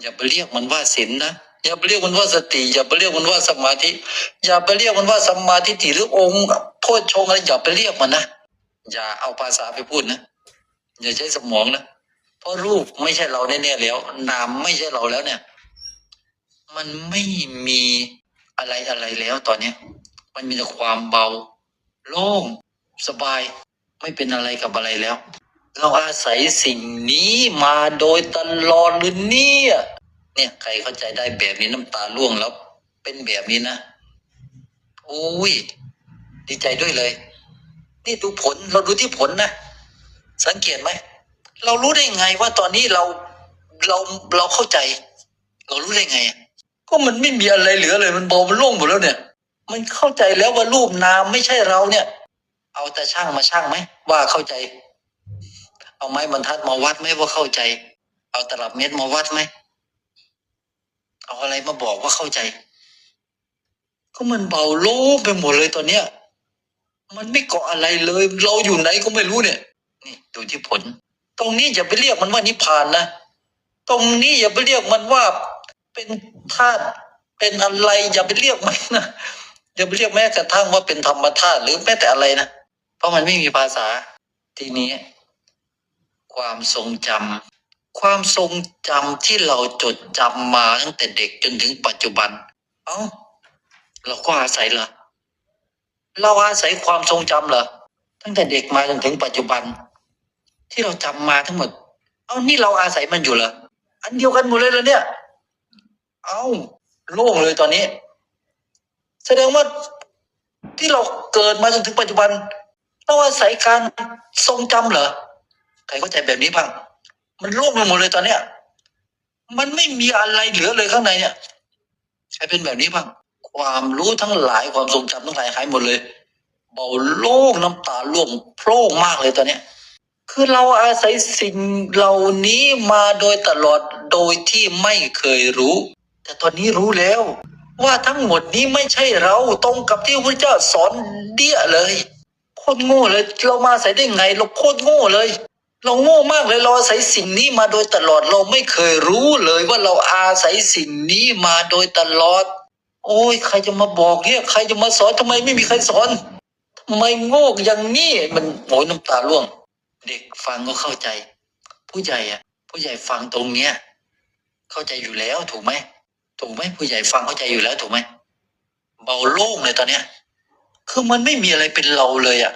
อย่าไปเรียกมันว่าศีลนะอย่าไปเรียกมันว่าสติอย่าไปเรียกมันว่าสมาธิ อย่าไปเรียกมันว่าสมาธิถิหรือองค์โพชฌงอะไรอย่าไปเรียกมันนะอย่าเอาภาษาไปพูดนะอย่าใช้สมองนะเพราะรูปไม่ใช่เราแน่ๆแล้ว นามไม่ใช่เราแล้วเนี่ย มันไม่มีอะไรอะไรแล้วตอนเนี้ยมันมีแต่ความเบา โล่งสบายไม่เป็นอะไรกับอะไรแล้ว เราอาศัยสิ่งนี้มาโดยตลอดหรือเนี่ยเนี่ยใครเข้าใจได้แบบนี้น้ำตาร่วงแล้ว เป็นแบบนี้นะโอ้ยดีใจด้วยเลย นี่ดูผลเราดูที่ผลนะสังเกตไหมเรารู้ได้ไงว่าตอนนี้เราเราเราเข้าใจ เรารู้ได้ไง ก็มันไม่มีอะไรเหลือเลย มันเบามันโล่งหมดแล้วเนี่ย มันเข้าใจแล้วว่ารูปนามไม่ใช่เราเนี่ย เอาแต่ช่างมาช่างไหมว่าเข้าใจ เอาไม้บรรทัดมาวัดไหมว่าเข้าใจ เอาตลับเม็ดมาวัดไหมเอาอะไรมาบอกว่าเข้าใจ ก็มันเบาโล่งไปหมดเลยตอนเนี้ย มันไม่เกาะอะไรเลย เราอยู่ไหนก็ไม่รู้เนี่ย นี่ดูที่ผล ตรงนี้อย่าไปเรียกมันว่านิพพานนะตรงนี้อย่าไปเรียกมันว่าเป็นธาตุเป็นอะไร อย่าไปเรียกมันนะอย่าไปเรียกแม้กระทั่งว่าเป็นธรรมธาตุหรือแม้แต่อะไรนะเพราะมันไม่มีภาษาทีนี้ ความทรงจำความทรงจำที่เราจดจำมาตั้งแต่เด็กจนถึงปัจจุบัน เอ้า เราก็อาศัยเหรอเราอาศัยความทรงจำเหรอตั้งแต่เด็กมาจนถึงปัจจุบัน ที่เราจำมาทั้งหมด เอ้านี่เราอาศัยมันอยู่เหรออันเดียวกันหมดเลยเหรอเนี่ย เอ้าโล่งเลยตอนนี้ แสดงว่าที่เราเกิดมาจนถึงปัจจุบันเราอาศัยการทรงจำเหรอ ใครเข้าใจแบบนี้บ้าง มันโล่งไปหมดเลยตอนเนี้ย มันไม่มีอะไรเหลือเลยข้างในเนี่ย ใครเป็นแบบนี้บ้าง ความรู้ทั้งหลายความทรงจำทั้งหลายหายหมดเลย เบาโล่งน้ำตาล่วงโพร่งมากเลยตอนเนี้ย คือเราอาศัยสิ่งเหล่านี้มาโดยตลอดโดยที่ไม่เคยรู้ แต่ตอนนี้รู้แล้ว ว่าทั้งหมดนี้ไม่ใช่เราตรงกับที่พระเจ้าสอนเดี้ยเลยโคตรโง่เลย เรามาอาศัยได้ไง เราโคตรโง่เลย เราโง่มากเลยเราอาศัยสิ่งนี้มาโดยตลอดเราไม่เคยรู้เลยว่าเราอาศัยสิ่งนี้มาโดยตลอด โอ้ยใครจะมาบอกเนี่ยใครจะมาสอนทำไมไม่มีใครสอนทำไมโง่อย่างนี้มันโอยน้ำตาร่วง เด็กฟังก็เข้าใจ ผู้ใหญ่อะ ผู้ใหญ่ฟังตรงเนี้ย เข้าใจอยู่แล้วถูกไหมถูกไหมผู้ใหญ่ฟังเข้าใจอยู่แล้วถูกไหมเบาโล่งเลยตอนเนี้ยคือมันไม่มีอะไรเป็นเราเลยอะ